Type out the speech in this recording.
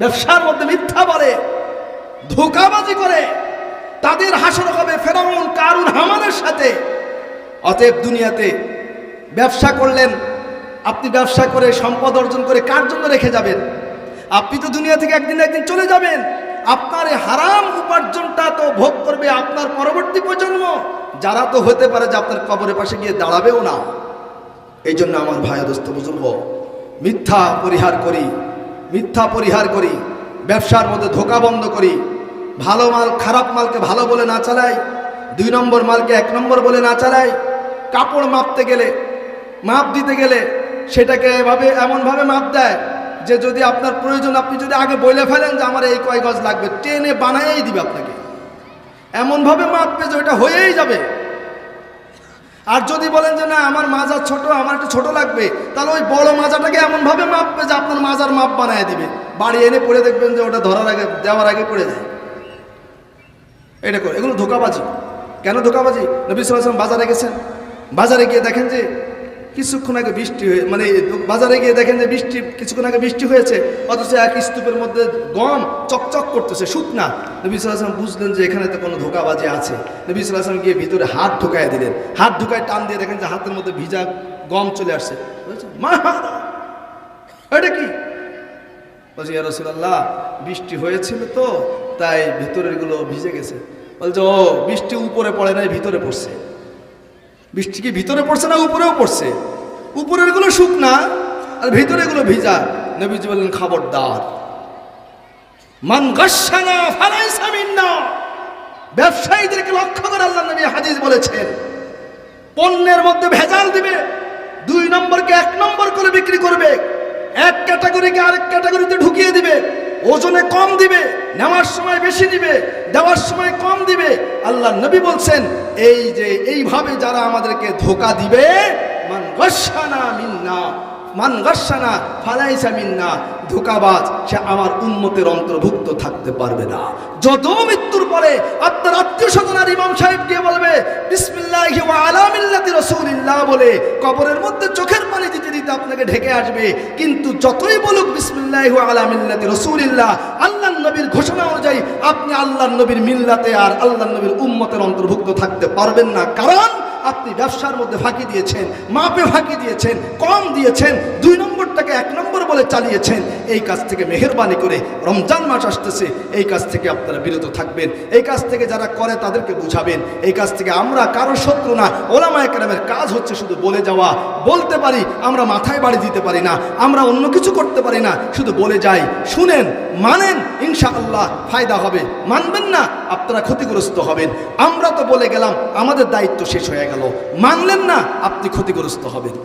ব্যবসার মধ্যে মিথ্যা বলে, ধোকাবাজি করে, তাদের হাসর হবে ফেরাউন, কারুন, হামানের সাথে। অতএব দুনিয়াতে ব্যবসা করলেন, আপনি ব্যবসা করে সম্পদ অর্জন করে কার জন্য রেখে যাবেন? আপনি তো দুনিয়া থেকে একদিন একদিন চলে যাবেন। আপনার এই হারাম উপার্জনটা তো ভোগ করবে আপনার পরবর্তী প্রজন্ম। যারা তো হতে পারে যে আপনার কবরের পাশে গিয়ে দাঁড়াবেও না। এই জন্য আমার ভাই দোস্ত বুজুর্গ, মিথ্যা পরিহার করি। মিথ্যা পরিহার করি, ব্যবসার মধ্যে ধোকা বন্ধ করি, ভালো মাল, খারাপ মালকে ভালো বলে না চালাই, দুই নম্বর মালকে এক নম্বর বলে না চালাই, কাপড় মাপতে গেলে, মাপ দিতে গেলে সেটাকে এভাবে এমনভাবে মাপ দেয় যে যদি আপনার প্রয়োজন, আপনি যদি আগে বলে ফেলেন যে আমার এই কয় গজ লাগবে, টেনে বানাইয়েই দিবে আপনাকে। এমনভাবে মাপবে যে ওটা হয়েই যাবে। আর যদি বলেন যে, না, আমার মাজা ছোট, আমার একটু ছোট লাগবে, তাহলে ওই বড় মাজাটাকে এমনভাবে মাপবে যে আপনার মাজার মাপ বানায় দেবে। বাড়ি এনে পড়ে দেখবেন যে, ওটা ধরার আগে, দেওয়ার আগে পড়ে যায়। এটা করে। এগুলো ধোকাবাজি। কেন ধোকাবাজি? নবী সাল্লাম বাজারে গেছেন। বাজারে গিয়ে দেখেন যে কিছুক্ষণ আগে বৃষ্টি হয়ে মানে বাজারে গিয়ে দেখেন যে বৃষ্টি কিছুক্ষণ আগে বৃষ্টি হয়েছে, অথচ এক স্তূপের মধ্যে গম চকচক করতেছে, শুকনা। নবী সাল্লাম বুঝলেন যে এখানে তো কোনো ধোকাবাজি আছে। নবী সাল্লাম গিয়ে ভিতরে হাত ঢুকায় দিলেন। হাত ঢুকায় টান দিয়ে দেখেন যে হাতের মধ্যে ভিজা গম চলে আসছে। এটা কি? বলছি রসুলাল্লাহ, বৃষ্টি হয়েছিল তো, তাই ভিতরেরগুলো ভিজে গেছে। বলছে, ও, বৃষ্টি উপরে পড়ে নাই, ভিতরে পড়ছে। বৃষ্টি কি ভিতরে পড়ছে না, উপরেও পড়ছে? উপরেরগুলো শুকনা, আর ভিতরে গুলো ভিজা। নবীজি বললেন, খবরদার। ব্যবসায়ীদেরকে লক্ষ্য করে আল্লাহ নবী হাদিস বলেছেন, পণ্যের মধ্যে ভেজাল দিবে, দুই নম্বরকে এক নম্বর করে বিক্রি করবে। এক ক্যাটাগরিকে আরেক ওজনে কম দিবে, নেওয়ার সময় বেশি দিবে, দেওয়ার সময় কম দিবে। আল্লাহ নবী বলছেন, এই যে এইভাবে যারা আমাদেরকে ধোকা দিবে, মান মিন্না, মান ধোকাবাজ, সে আমার উন্মতের অন্তর্ভুক্ত থাকতে পারবে না। যত মৃত্যুর পরে আপনার আত্মীয় স্বজন আর ইমাম সাহেব গিয়ে বলবে, বিসমিল্লাহি ওয়া আলা বলে কবরের মধ্যে চোখের দিতে দিতে আপনাকে ঢেকে আসবে। কিন্তু যতই বলুক বিসমুল্লাহ ওয়া রসুলিল্লাহ আল্লাহ নবীর ঘোষণা অনুযায়ী আপনি আল্লাহর নবীর মিল্লাতে আর আল্লাহ নবীর উম্মতের অন্তর্ভুক্ত থাকতে পারবেন না। কারণ আপনি ব্যবসার মধ্যে ফাঁকি দিয়েছেন, মাপে ফাঁকি দিয়েছেন, কম দিয়েছেন, দুই নম্বরটাকে এক নম্বর বলে চালিয়েছেন, এই কাজ থেকে মেহরবানি করে রমজান মাস আসতেছে, এই কাজ থেকে আপনারা বিরত থাকবেন, এই কাজ থেকে যারা করে তাদেরকে বুঝাবেন, এই কাজ থেকে আমরা কারও শত্রু না ওলামা একরামের কাজ হচ্ছে শুধু বলে যাওয়া, বলতে পারি, আমরা মাথায় বাড়ি দিতে পারি না, আমরা অন্য কিছু করতে পারি না, শুধু বলে যাই, শুনেন, মানেন ইনশা আল্লাহ ফায়দা হবে, মানবেন না, আপনারা ক্ষতিগ্রস্ত হবেন, আমরা তো বলে গেলাম, আমাদের দায়িত্ব শেষ হয়ে গেল। মানলেন না আপনি ক্ষতিগ্রস্ত হবেন।